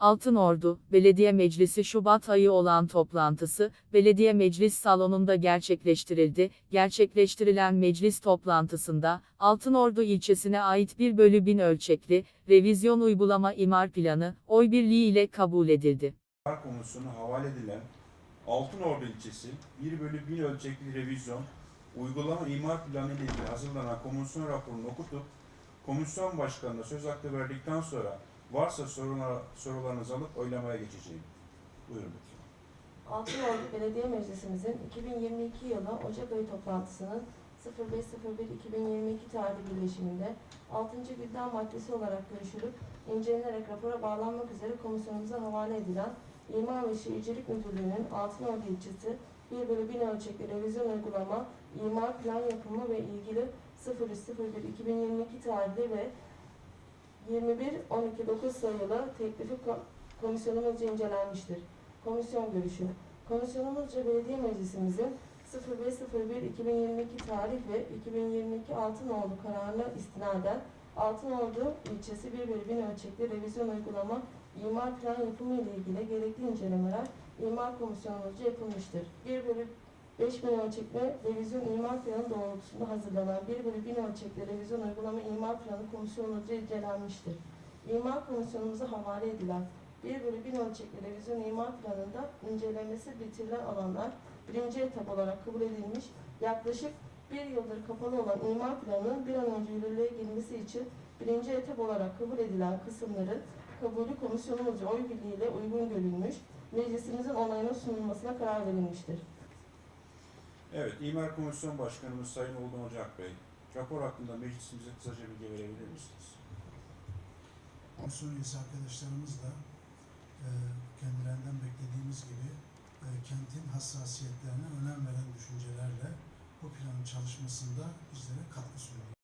Altınordu Belediye Meclisi Şubat ayı olan toplantısı, Belediye Meclis Salonu'nda gerçekleştirildi. Gerçekleştirilen meclis toplantısında, Altınordu ilçesine ait 1 bölü 1000 ölçekli, revizyon uygulama imar planı, oy birliği ile kabul edildi. İmar Komisyonu'na havale edilen Altınordu ilçesi 1 bölü 1000 ölçekli revizyon uygulama imar planı ile ilgili hazırlanan komisyon raporunu okutup komisyon başkanına söz hakkı verdikten sonra varsa soruna, sorularınızı alıp oylamaya geçeceğim. Buyurun lütfen. Altınordu Belediye Meclisimizin 2022 yılı Ocak ayı toplantısının 05.01.2022 tarihli birleşiminde 6. gündem maddesi olarak görüşülüp incelenerek rapora bağlanmak üzere komisyonumuza havale edilen İmar ve Şehircilik Müdürlüğü'nün Altınordu ilçesi 1 bölü 1000 ölçekli revizyon uygulama, imar plan yapımı ve ilgili 03.01.2022 tarihli ve 21.12.9 sayılı teklifi ko- komisyonumuzca incelenmiştir. Komisyon görüşü. Komisyonumuzca belediye meclisimizin 05.01.2022 tarih ve 2022 Altınordu kararına istinaden Altınordu ilçesi 1 bölü 1000 ölçekli revizyon uygulama imar plan yapımı ile ilgili gerekli incelemeler imar komisyonumuzca yapılmıştır. 1 bölü 5000 ölçekli revizyon imar planı doğrultusunda hazırlanan 1 bölü 1000 ölçekli revizyon uygulama imar planı komisyonumuzca incelenmiştir. İmar komisyonumuza havale edilen 1 bölü 1000 ölçekli revizyon imar planında incelemesi bitirilen alanlar birinci etap olarak kabul edilmiş, yaklaşık bir yıldır kapalı olan imar planının bir an önce yürürlüğe girmesi için birinci etap olarak kabul edilen kısımların kabulü komisyonumuzca oy birliğiyle uygun görülmüş, meclisimizin onayına sunulmasına karar verilmiştir. Evet, İmar Komisyon Başkanımız Sayın Olgun Ocak Bey, rapor hakkında meclisimize kısaca bilgi verebilir misiniz? Komisyon üyesi arkadaşlarımız da e, kendilerinden beklediğimiz gibi e, kentin hassasiyetlerine önem veren düşüncelerle bu planın çalışmasında bizlere katkı sunuyorlar.